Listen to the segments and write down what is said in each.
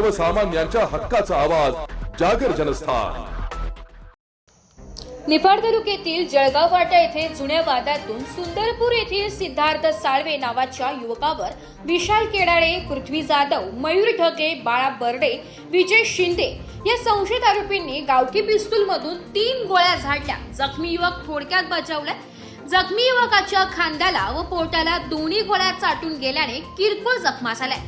सर्वसामान्यांच्या हक्काचा आवाज जागर जनस्थान. निफाड तालुक्यातील जळगाव वाटा येथे जुन्या वादातून सुंदरपूर येथील सिद्धार्थ साळवे नावाच्या युवकावर विशाल केडाळे पृथ्वी जाधव मयूर ढगे बाळा बर्डे विजय शिंदे या संशयित आरोपींनी गावठी पिस्तूलमधून तीन गोळ्या झाडल्या. जखमी युवक थोडक्यात बचावलाय. जखमी युवकाच्या खांद्याला व पोटाला दोन्ही गोळ्या चाटून गेल्याने किरकोळ जखमा झाल्या.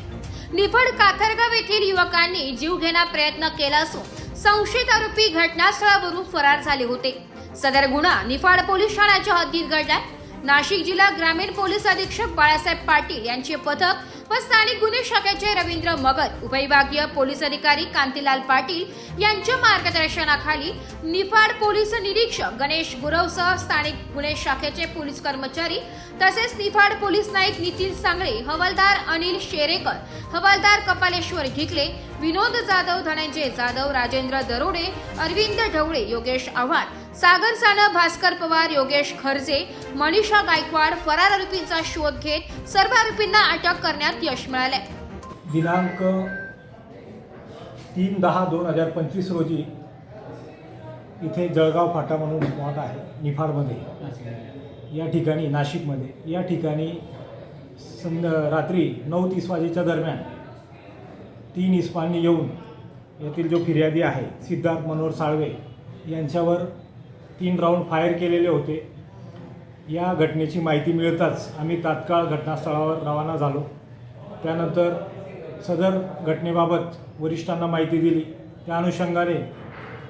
निफाड काथरगाव येथील युवकांनी जीव घेण्या प्रयत्न केला असून संशयित आरोपी घटनास्थळावरून फरार झाले होते. सदर गुन्हा निफाड पोलीस ठाण्याच्या हद्दीत घडलाय. नाशिक जिल्हा ग्रामीण पोलीस अधीक्षक बाळासाहेब पाटील यांचे पथक व स्थानिक गुन्हे शाखेचे रवींद्र मगर उपविभागीय पोलीस अधिकारी कांतीलाल पाटील यांच्या मार्गदर्शनाखाली निफाड पोलीस निरीक्षक गणेश गुरवसह स्थानिक गुन्हे शाखेचे पोलीस कर्मचारी तसेच निफाड पोलीस नाईक नितीन सांगळे हवालदार अनिल शेरेकर हवालदार कपालेश्वर घिकले विनोद जाधव धनंजय जाधव राजेंद्र दरोडे अरविंद ढवळे योगेश आव्हाड सागर सान भास्कर पवार योगेश खर्जे मनीषा गायकवाड फरार आरोपींचा शोध घेत सर्व आरोपींना अटक करण्यात यश मिळाले दिनांक तीन दहा दोन हजार पंचवीस रोजी इथे जळगाव फाटा म्हणून स्पॉट आहे निफाडमध्ये. या ठिकाणी नाशिकमध्ये. या ठिकाणी संध रात्री नऊ तीस वाजेच्या दरम्यान तीन इस्पांनी येऊन येथील जो फिर्यादी आहे सिद्धार्थ मनोहर साळवे यांच्यावर तीन राऊंड फायर केलेले होते. या घटनेची माहिती मिळताच आम्ही तात्काळ घटनास्थळावर रवाना झालो. त्यानंतर सदर घटनेबाबत वरिष्ठांना माहिती दिली. त्या अनुषंगाने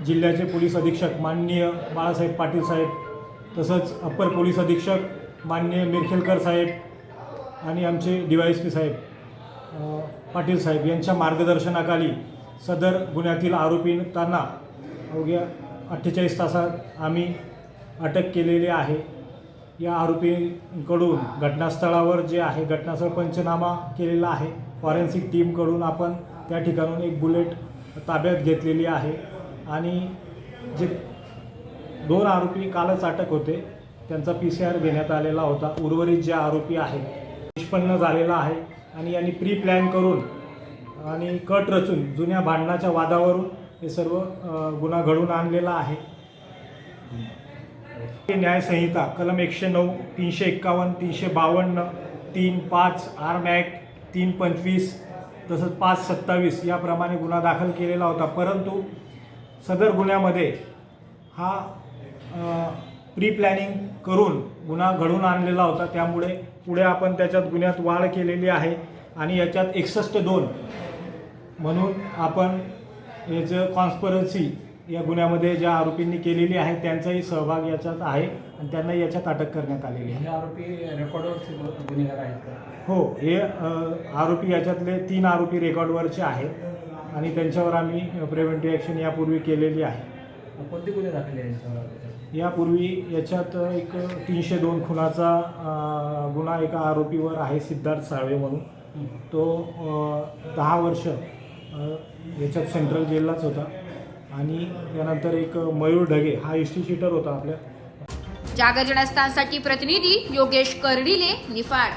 जिल्ह्याचे पोलीस अधीक्षक माननीय बाळासाहेब पाटील साहेब तसंच अप्पर पोलीस अधीक्षक माननीय मिरखेलकर साहेब आणि आमचे डी वाय एस पी साहेब पाटील साहेब यांच्या मार्गदर्शनाखाली सदर गुन्ह्यातील आरोपींना अवघ्या अठ्ठेचाळीस तासात आम्ही अटक केलेली आहे. या आरोपींकडून घटनास्थळावर जे आहे घटनास्थळ पंचनामा केलेला आहे. फॉरेन्सिक टीमकडून आपण त्या ठिकाणून एक बुलेट ताब्यात घेतलेली आहे. आणि जे दोन आरोपी कालच अटक होते त्यांचा पी सी आर घेण्यात आलेला होता. उर्वरित जे आरोपी आहेत निष्पन्न झालेला आहे. आणि यांनी प्री प्लॅन करून आणि कट रचून जुन्या भांडणाच्या वादावरून हे सर्व गुन्हा घडून आणलेला आहे. न्यायसंहिता कलम एकशे नऊ तीनशे एक्कावन्न तीनशे बावन्न तीन पाच आर्म ॲक्ट तीन पंचवीस तसंच पाच सत्तावीस याप्रमाणे गुन्हा दाखल केलेला होता. परंतु सदर गुन्ह्यामध्ये हा प्री प्लॅनिंग करून गुन्हा घडून आणलेला होता. त्यामुळे पुढे आपण त्याच्यात गुन्ह्यात वाढ केलेली आहे आणि याच्यात एकसष्ट दोन म्हणून आपण याचं कॉन्स्परन्सी या गुन्ह्यामध्ये ज्या आरोपींनी केलेली आहे त्यांचाही सहभाग याच्यात आहे आणि त्यांना याच्यात अटक करण्यात आलेली आहे. हे आरोपी रेकॉर्डवरचे गुन्हेगार आहेत का? हो हे अ, आरोपी याच्यातले तीन आरोपी रेकॉर्डवरचे आहेत आणि त्यांच्यावर आम्ही प्रिव्हेंटिव्ह ॲक्शन यापूर्वी केलेली आहे. कोणते गुन्हे दाखल याच्यावर यापूर्वी याच्यात एक तीनशे दोन खुनाचा अ, गुन्हा एका आरोपीवर आहे सिद्धार्थ साळवे म्हणून. तो अ, दहा वर्ष अ, याच्यात सेंट्रल जेललाच होता. आणि त्यानंतर एक मयूर ढगे हा हिस्ट्री होता आपल्या. जागर जनस्थानसाठी प्रतिनिधी योगेश कर्डिले निफाड.